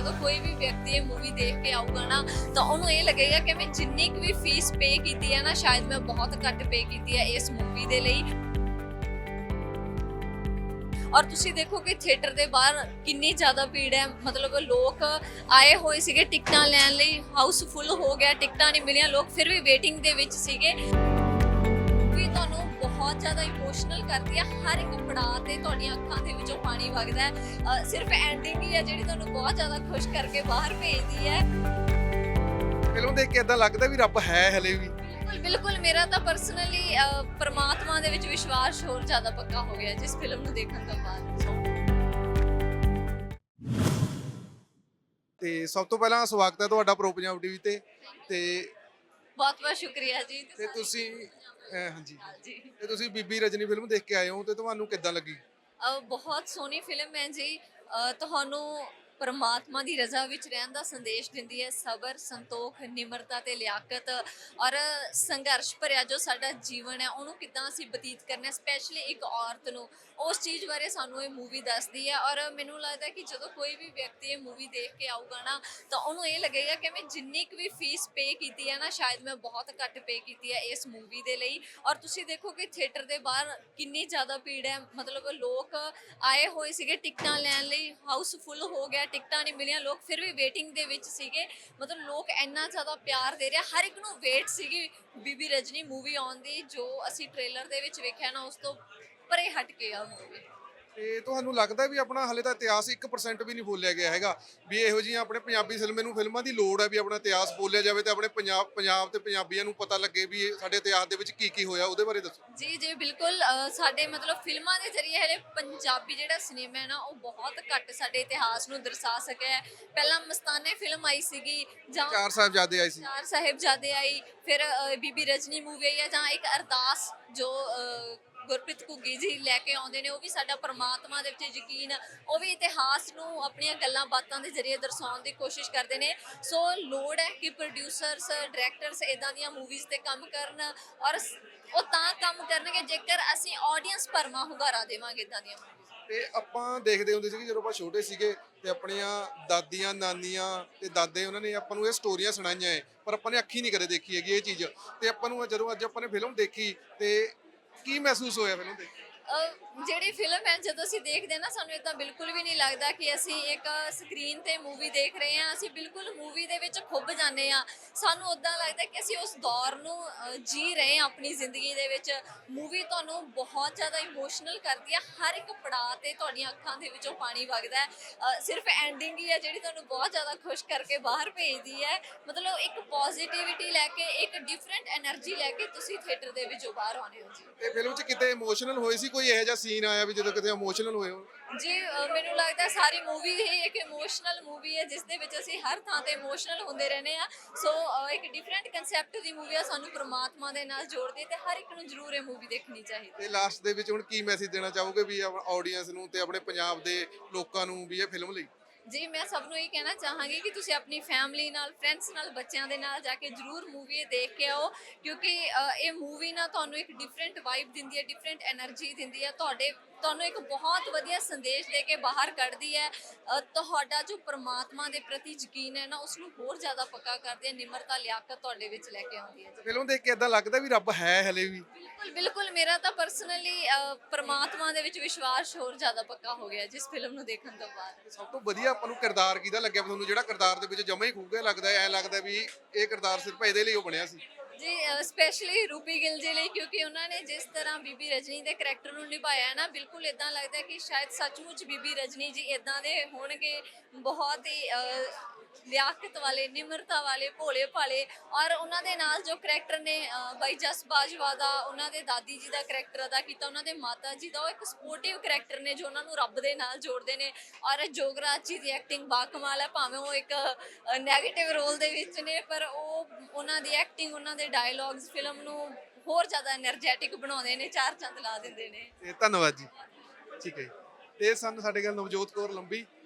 ਜਦੋਂ ਕੋਈ ਵੀ ਵਿਅਕਤੀ ਇਹ ਮੂਵੀ ਦੇਖ ਕੇ ਆਊਗਾ ਨਾ, ਤਾਂ ਉਹਨੂੰ ਇਹ ਲੱਗੇਗਾ ਕਿ ਮੈਂ ਜਿੰਨੀ ਕੁ ਵੀ ਫੀਸ ਪੇ ਕੀਤੀ ਹੈ ਨਾ, ਸ਼ਾਇਦ ਮੈਂ ਬਹੁਤ ਘੱਟ ਪੇ ਕੀਤੀ ਹੈ ਇਸ ਮੂਵੀ ਦੇ ਲਈ। ਔਰ ਤੁਸੀਂ ਦੇਖੋ ਕਿ ਥੀਏਟਰ ਦੇ ਬਾਹਰ ਕਿੰਨੀ ਜ਼ਿਆਦਾ ਭੀੜ ਹੈ। ਮਤਲਬ ਲੋਕ ਆਏ ਹੋਏ ਸੀਗੇ ਟਿਕਟਾਂ ਲੈਣ ਲਈ ਹਾਊਸਫੁੱਲ ਹੋ ਗਿਆ, ਟਿਕਟਾਂ ਨਹੀਂ ਮਿਲੀਆਂ, ਲੋਕ ਫਿਰ ਵੀ ਵੇਟਿੰਗ ਦੇ ਵਿੱਚ ਸੀਗੇ। ਬਹੁਤ ਜ਼ਿਆਦਾ ਇਮੋਸ਼ਨਲ ਕਰਦੀ ਹੈ ਹਰ ਇੱਕ ਪੜਾਅ ਤੇ ਤੁਹਾਡੀਆਂ ਅੱਖਾਂ ਦੇ ਵਿੱਚੋਂ ਪਾਣੀ ਵਗਦਾ ਹੈ। ਸਿਰਫ ਐਂਡਿੰਗ ਹੀ ਹੈ ਜਿਹੜੀ ਤੁਹਾਨੂੰ ਬਹੁਤ ਜ਼ਿਆਦਾ ਖੁਸ਼ ਕਰਕੇ ਬਾਹਰ ਭੇਜਦੀ ਹੈ। ਫਿਲਮ ਦੇਖ ਕੇ ਇਦਾਂ ਲੱਗਦਾ ਵੀ ਰੱਬ ਹੈ ਹਲੇ ਵੀ। ਬਿਲਕੁਲ ਬਿਲਕੁਲ। ਮੇਰਾ ਤਾਂ ਪਰਸਨਲੀ ਪਰਮਾਤਮਾ ਦੇ ਵਿੱਚ ਵਿਸ਼ਵਾਸ ਹੋਰ ਜ਼ਿਆਦਾ ਪੱਕਾ ਹੋ ਗਿਆ ਜਿਸ ਫਿਲਮ ਨੂੰ ਦੇਖਣ ਤੋਂ ਬਾਅਦ। ਤੇ ਸਭ ਤੋਂ ਪਹਿਲਾਂ ਸਵਾਗਤ ਹੈ ਤੁਹਾਡਾ ਪ੍ਰੋ ਪੰਜਾਬ ਟੀਵੀ ਤੇ। ਤੇ ਬਹੁਤ ਬਹੁਤ ਸ਼ੁਕਰੀਆ ਜੀ ਤੇ ਤੁਸੀਂ ਅਹ, ਹਾਂਜੀ। ਜੀ ਤੇ ਤੁਸੀਂ ਬੀਬੀ ਰਜਨੀ ਫਿਲਮ ਦੇਖ ਕੇ ਆਏ ਹੋ ਤੇ ਤੁਹਾਨੂੰ ਕਿੱਦਾਂ ਲੱਗੀ? ਅ, ਬਹੁਤ ਸੋਹਣੀ ਫਿਲਮ ਹੈ ਜੀ। ਅ, ਤੁਹਾਨੂੰ ਪਰਮਾਤਮਾ ਦੀ ਰਜ਼ਾ ਵਿੱਚ ਰਹਿਣ ਦਾ ਸੰਦੇਸ਼ ਦਿੰਦੀ ਹੈ। ਸਬਰ, ਸੰਤੋਖ, ਨਿਮਰਤਾ ਤੇ ਲਿਆਕਤ ਔਰ ਸੰਘਰਸ਼ ਭਰਿਆ ਜੋ ਸਾਡਾ ਜੀਵਨ ਹੈ, ਉਹਨੂੰ ਕਿੱਦਾਂ ਅਸੀਂ ਬਤੀਤ ਕਰਨਾ ਸਪੈਸ਼ਲੀ ਇੱਕ ਔਰਤ ਨੂੰ। ਉਸ ਚੀਜ਼ ਬਾਰੇ ਸਾਨੂੰ ਇਹ ਮੂਵੀ ਦੱਸਦੀ ਹੈ ਔਰ ਮੈਨੂੰ ਲੱਗਦਾ ਕਿ ਜਦੋਂ ਕੋਈ ਵੀ ਵਿਅਕਤੀ ਇਹ ਮੂਵੀ ਦੇਖ ਕੇ ਆਊਗਾ ਨਾ, ਤਾਂ ਉਹਨੂੰ ਇਹ ਲੱਗੇਗਾ ਕਿ ਮੈਂ ਜਿੰਨੀ ਕੁ ਵੀ ਫੀਸ ਪੇ ਕੀਤੀ ਹੈ ਨਾ, ਸ਼ਾਇਦ ਮੈਂ ਬਹੁਤ ਘੱਟ ਪੇ ਕੀਤੀ ਹੈ ਇਸ ਮੂਵੀ ਦੇ ਲਈ। ਔਰ ਤੁਸੀਂ ਦੇਖੋ ਕਿ ਥੀਏਟਰ ਦੇ ਬਾਹਰ ਕਿੰਨੀ ਜ਼ਿਆਦਾ ਭੀੜ ਹੈ। ਮਤਲਬ ਲੋਕ ਆਏ ਹੋਏ ਸੀਗੇ ਟਿਕਟਾਂ ਲੈਣ ਲਈ ਹਾਊਸਫੁੱਲ ਹੋ ਗਿਆ ਟਿਕਟਾਂ ਨਹੀਂ ਮਿਲੀਆਂ, ਲੋਕ ਫਿਰ ਵੀ ਵੇਟਿੰਗ ਦੇ ਵਿੱਚ ਸੀਗੇ। ਮਤਲਬ ਲੋਕ ਇੰਨਾ ਜ਼ਿਆਦਾ ਪਿਆਰ ਦੇ ਰਿਹਾ ਹਰ ਇੱਕ ਨੂੰ ਵੇਟ ਸੀਗੀ ਬੀਬੀ ਰਜਨੀ ਮੂਵੀ ਆਉਣ ਦੀ, ਜੋ ਅਸੀਂ ਟ੍ਰੇਲਰ ਦੇ ਵਿੱਚ ਵੇਖਿਆ ਨਾ, ਉਸ ਤੋਂ ਪਰੇ ਹਟ ਕੇ ਆ ਮੂਵੀ ਤੇ ਤੁਹਾਨੂੰ ਲੱਗਦਾ ਵੀ ਆਪਣਾ ਹਲੇ ਤਾਂ ਇਤਿਹਾਸ 1% ਵੀ ਨਹੀਂ ਬੋਲਿਆ ਗਿਆ ਹੈਗਾ ਵੀ ਇਹੋ ਜਿਹੀਆਂ ਆਪਣੇ ਪੰਜਾਬੀ ਸਿਨੇਮੇ ਨੂੰ ਫਿਲਮਾਂ ਦੀ ਲੋੜ ਹੈ ਵੀ ਆਪਣਾ ਇਤਿਹਾਸ ਬੋਲਿਆ ਜਾਵੇ ਤੇ ਆਪਣੇ ਪੰਜਾਬ ਪੰਜਾਬ ਤੇ ਪੰਜਾਬੀਆਂ ਨੂੰ ਪਤਾ ਲੱਗੇ ਵੀ ਇਹ ਸਾਡੇ ਇਤਿਹਾਸ ਦੇ ਵਿੱਚ ਕੀ ਕੀ ਹੋਇਆ ਉਹਦੇ ਬਾਰੇ ਦੱਸੋ। ਜੀ ਜੀ ਬਿਲਕੁਲ ਅ, ਸਾਡੇ ਮਤਲਬ ਫਿਲਮਾਂ ਦੇ ਜ਼ਰੀਏ ਹਲੇ ਪੰਜਾਬੀ ਜਿਹੜਾ ਸਿਨੇਮਾ ਹੈ ਨਾ ਉਹ ਬਹੁਤ ਘੱਟ ਸਾਡੇ ਇਤਿਹਾਸ ਨੂੰ ਦਰਸਾ ਸਕਿਆ ਹੈ। ਪਹਿਲਾਂ ਮਸਤਾਨੇ ਫਿਲਮ ਆਈ ਸੀਗੀ ਜਾਂ ਚਾਰ ਸਾਹਿਬਜ਼ਾਦੇ ਆਏ ਸੀ। ਚਾਰ ਸਾਹਿਬਜ਼ਾਦੇ ਆਈ ਫਿਰ ਅ, ਬੀਬੀ ਰਜਨੀ ਮੂਵੀ ਆਈ ਹੈ ਜਾਂ ਇੱਕ ਅਰਦਾਸ ਜੋ ਅ, ਗੁਰਪ੍ਰੀਤ ਘੁੱਗੀ ਜੀ ਲੈ ਕੇ ਆਉਂਦੇ ਨੇ, ਉਹ ਵੀ ਸਾਡਾ ਪਰਮਾਤਮਾ ਦੇ ਵਿੱਚ ਯਕੀਨ ਉਹ ਵੀ ਇਤਿਹਾਸ ਨੂੰ ਆਪਣੀਆਂ ਗੱਲਾਂ ਬਾਤਾਂ ਦੇ ਜ਼ਰੀਏ ਦਰਸਾਉਣ ਦੀ ਕੋਸ਼ਿਸ਼ ਕਰਦੇ ਨੇ। ਸੋ ਲੋੜ ਹੈ ਕਿ ਪ੍ਰੋਡਿਊਸਰਸ ਡਾਇਰੈਕਟਰਸ ਇਦਾਂ ਦੀਆਂ ਮੂਵੀਜ਼ ਤੇ ਕੰਮ ਕਰਨ ਔਰ ਉਹ ਤਾਂ ਕੰਮ ਕਰਨਗੇ ਜੇਕਰ ਅਸੀਂ ਆਡੀਅנס ਪਰਮਾ ਹੁੰਗਾਰਾ ਦੇਵਾਂਗੇ ਇਦਾਂ ਦੀਆਂ ਤੇ ਆਪਾਂ ਦੇਖਦੇ ਹੁੰਦੇ ਸੀ ਕਿ ਜਦੋਂ ਆਪਾਂ ਛੋਟੇ ਸੀਗੇ ਤੇ ਆਪਣੀਆਂ ਦਾਦੀਆਂ, ਨਾਨੀਆਂ ਤੇ ਦਾਦੇ, ਉਹਨਾਂ ਨੇ ਆਪਾਂ ਨੂੰ ਇਹ ਸਟੋਰੀਆਂ ਸੁਣਾਈਆਂ ਹੈ ਪਰ ਆਪਾਂ ਨੇ ਅੱਖੀ ਨਹੀਂ ਕਦੇ ਦੇਖੀ ਹੈਗੀ ਇਹ ਚੀਜ਼। ਤੇ ਆਪਾਂ ਨੂੰ ਜਦੋਂ ਅੱਜ ਆਪਾਂ ਨੇ ਫਿਲਮ ਦੇਖੀ ਤੇ ਕੀ ਮਹਿਸੂਸ ਹੋਇਆ ਫਿਲਮ ਦੇਖ ਕੇ? ਜਿਹੜੀ ਫਿਲਮ ਹੈ, ਜਦੋਂ ਅਸੀਂ ਦੇਖਦੇ ਹਾਂ ਨਾ, ਸਾਨੂੰ ਇਦਾਂ ਬਿਲਕੁਲ ਵੀ ਨਹੀਂ ਲੱਗਦਾ ਕਿ ਅਸੀਂ ਇੱਕ ਸਕਰੀਨ ਤੇ ਮੂਵੀ ਦੇਖ ਰਹੇ ਹਾਂ। ਅਸੀਂ ਬਿਲਕੁਲ ਮੂਵੀ ਦੇ ਵਿੱਚ ਖੁੱਬ ਜਾਂਦੇ ਹਾਂ। ਸਾਨੂੰ ਉਦਾਂ ਲੱਗਦਾ ਕਿ ਅਸੀਂ ਉਸ ਦੌਰ ਨੂੰ ਜੀ ਰਹੇ ਹਾਂ ਆਪਣੀ ਜ਼ਿੰਦਗੀ ਦੇ ਵਿੱਚ। ਮੂਵੀ ਤੁਹਾਨੂੰ ਬਹੁਤ ਜ਼ਿਆਦਾ ਇਮੋਸ਼ਨਲ ਕਰਦੀ ਹੈ। ਹਰ ਇੱਕ ਪੜਾਅ ਤੇ ਤੁਹਾਡੀਆਂ ਅੱਖਾਂ ਦੇ ਵਿੱਚੋਂ ਪਾਣੀ ਵਗਦਾ ਸਿਰਫ ਐਂਡਿੰਗ ਹੀ ਹੈ, ਜਿਹੜੀ ਤੁਹਾਨੂੰ ਬਹੁਤ ਜ਼ਿਆਦਾ ਖੁਸ਼ ਕਰਕੇ ਬਾਹਰ ਭੇਜਦੀ ਹੈ। ਮਤਲਬ ਇੱਕ ਪੋਜ਼ਿਟਿਵਿਟੀ ਲੈ ਕੇ, ਇੱਕ ਡਿਫਰੈਂਟ એનર્ਜੀ ਲੈ ਕੇ ਤੁਸੀਂ ਥੀਏਟਰ ਦੇ ਵਿੱਚੋਂ ਬਾਹਰ ਆਉਂਦੇ ਹੋ ਜੀ। ਤੇ ਫਿਲਮ 'ਚ ਕਿਤੇ ਇਮੋਸ਼ਨਲ ਹੋਏ ਸੀ ਕੋਈ ਇਹੋ ਜਿਹਾ ਸੀਨ ਆਇਆ ਵੀ ਜਦੋਂ ਕਿਤੇ ਇਮੋਸ਼ਨਲ ਹੋਏ ਹੋ ਜੀ ਮੈਨੂੰ ਲੱਗਦਾ ਸਾਰੀ ਮੂਵੀ ਹੀ ਇੱਕ ਇਮੋਸ਼ਨਲ ਮੂਵੀ ਹੈ ਜਿਸ ਦੇ ਵਿੱਚ ਅਸੀਂ ਹਰ ਥਾਂ ਤੇ ਇਮੋਸ਼ਨਲ ਹੁੰਦੇ ਰਹਿੰਦੇ ਆ ਸੋ ਇੱਕ ਡਿਫਰੈਂਟ ਕਨਸੈਪਟ ਦੀ ਮੂਵੀ ਆ ਸਾਨੂੰ ਪ੍ਰਮਾਤਮਾ ਦੇ ਨਾਲ ਜੋੜਦੀ ਹੈ ਤੇ ਹਰ ਇੱਕ ਨੂੰ ਜ਼ਰੂਰ ਇਹ ਮੂਵੀ ਦੇਖਣੀ ਚਾਹੀਦੀ ਤੇ ਲਾਸਟ ਦੇ ਵਿੱਚ ਹੁਣ ਕੀ ਮੈਸੇਜ ਦੇਣਾ ਚਾਹੋਗੇ ਵੀ ਆਡੀਅנס ਨੂੰ ਤੇ ਆਪਣੇ ਪੰਜਾਬ ਦੇ ਲੋਕਾਂ ਨੂੰ ਵੀ ਇਹ ਫਿਲਮ ਲਈ? ਜੀ, ਮੈਂ ਸਭ ਨੂੰ ਇਹ ਕਹਿਣਾ ਚਾਹਾਂਗੀ ਕਿ ਤੁਸੀਂ ਆਪਣੀ ਫੈਮਿਲੀ ਨਾਲ ਫਰੈਂਡਸ ਨਾਲ, ਬੱਚਿਆਂ ਦੇ ਨਾਲ ਜਾ ਕੇ ਜਰੂਰ ਮੂਵੀ ਦੇਖ ਕੇ ਆਓ, ਕਿਉਂਕਿ ਇਹ ਮੂਵੀ ਨਾ ਤੁਹਾਨੂੰ ਇੱਕ ਡਿਫਰੈਂਟ ਵਾਈਬ ਦਿੰਦੀ ਹੈ ਡਿਫਰੈਂਟ એનર્ਜੀ ਦਿੰਦੀ ਹੈ, ਤੁਹਾਡੇ, ਤੁਹਾਨੂੰ ਇੱਕ ਬਹੁਤ ਵਧੀਆ ਸੰਦੇਸ਼ ਦੇ ਕੇ ਬਾਹਰ ਕੱਢਦੀ ਹੈ ਤੁਹਾਡਾ ਜੋ ਪਰਮਾਤਮਾ ਦੇ ਪ੍ਰਤੀ ਯਕੀਨ ਹੈ ਨਾ ਉਸ ਨੂੰ ਹੋਰ ਜ਼ਿਆਦਾ ਪੱਕਾ ਕਰਦੀ ਹੈ, ਨਿਮਰਤਾ, ਲਿਆਕਤ ਤੁਹਾਡੇ ਵਿੱਚ ਲੈ ਕੇ ਆਉਂਦੀ ਹੈ। ਫਿਲਮ ਦੇਖ ਕੇ ਇਦਾਂ ਲੱਗਦਾ ਵੀ ਰੱਬ ਹੈ ਹਲੇ ਵੀ। ਬਿਲਕੁਲ ਬਿਲਕੁਲ। ਮੇਰਾ ਤਾਂ ਪਰਸਨਲੀ ਪ੍ਰਮਾਤਮਾ ਦੇ ਵਿੱਚ ਵਿਸ਼ਵਾਸ ਹੋਰ ਜ਼ਿਆਦਾ ਪੱਕਾ ਹੋ ਗਿਆ ਜਿਸ ਫਿਲਮ ਨੂੰ ਦੇਖਣ ਤੋਂ ਬਾਅਦ। ਸਭ ਤੋਂ ਵਧੀਆ ਆਪਾਂ ਨੂੰ ਕਿਰਦਾਰ ਕਿਹਦਾ ਲੱਗਿਆ? ਤੁਹਾਨੂੰ ਜਿਹੜਾ ਕਿਰਦਾਰ ਦੇ ਵਿੱਚ ਜਮਾ ਹੀ ਖੂਗਾ ਲੱਗਦਾ ਐ ਲੱਗਦਾ ਵੀ ਇਹ ਕਿਰਦਾਰ ਸਿਰਫ ਇਹਦੇ ਲਈ ਉਹ ਬਣਿਆ ਸੀ। ਜੀ ਸਪੈਸ਼ਲੀ ਰੂਪੀ ਗਿੱਲ ਜੀ ਲਈ ਕਿਉਂਕਿ ਉਹਨਾਂ ਨੇ ਜਿਸ ਤਰ੍ਹਾਂ ਬੀਬੀ ਰਜਨੀ ਦੇ ਕੈਰੈਕਟਰ ਨੂੰ ਨਿਭਾਇਆ ਹੈ ਨਾ ਬਿਲਕੁਲ ਇਦਾਂ ਲੱਗਦਾ ਕਿ ਸ਼ਾਇਦ ਸੱਚਮੁੱਚ ਬੀਬੀ ਰਜਨੀ ਜੀ ਇਦਾਂ ਦੇ ਹੋਣਗੇ ਬਹੁਤ ਹੀ ਲਿਆਕਤ ਵਾਲੇ, ਨਿਮਰਤਾ ਵਾਲੇ, ਭੋਲੇ ਭਾਲੇ ਔਰ ਉਹਨਾਂ ਦੇ ਨਾਲ ਜੋ ਕੈਰੈਕਟਰ ਨੇ ਬਾਈ ਜਸ ਬਾਜਵਾ ਦਾ, ਉਹਨਾਂ ਦੇ ਦਾਦੀ ਜੀ ਦਾ ਕੈਰੈਕਟਰ ਅਦਾ ਕੀਤਾ, ਉਹਨਾਂ ਦੇ ਮਾਤਾ ਜੀ ਦਾ, ਉਹ ਇੱਕ ਸਪੋਰਟਿਵ ਕੈਰੈਕਟਰ ਨੇ ਜੋ ਉਹਨਾਂ ਨੂੰ ਰੱਬ ਦੇ ਨਾਲ ਜੋੜਦੇ ਨੇ ਔਰ ਜੋਗਰਾਜ ਜੀ ਦੀ ਐਕਟਿੰਗ ਬਾਕਮਾਲ ਹੈ, ਭਾਵੇਂ ਉਹ ਇੱਕ 네ਗੇਟਿਵ ਰੋਲ ਦੇ ਵਿੱਚ ਨੇ, ਪਰ ਉਹ ਉਹਨਾਂ ਦੀ ਐਕਟਿੰਗ ਉਹਨਾਂ ਦੇ ਡਾਇਲੌਗਸ ਫਿਲਮ ਨੂੰ ਹੋਰ ਜ਼ਿਆਦਾ એનર્ਜੈਟਿਕ ਬਣਾਉਂਦੇ ਨੇ, ਚਾਰ ਚੰਦ ਲਾ ਦਿੰਦੇ ਨੇ। ਤੇ ਧੰਨਵਾਦ ਜੀ। ਠੀਕ ਹੈ ਤੇ ਸਾਨੂੰ ਸਾਡੇ ਨਾਲ ਨਵਜੋਤ ਕੌਰ ਲੰਬੀ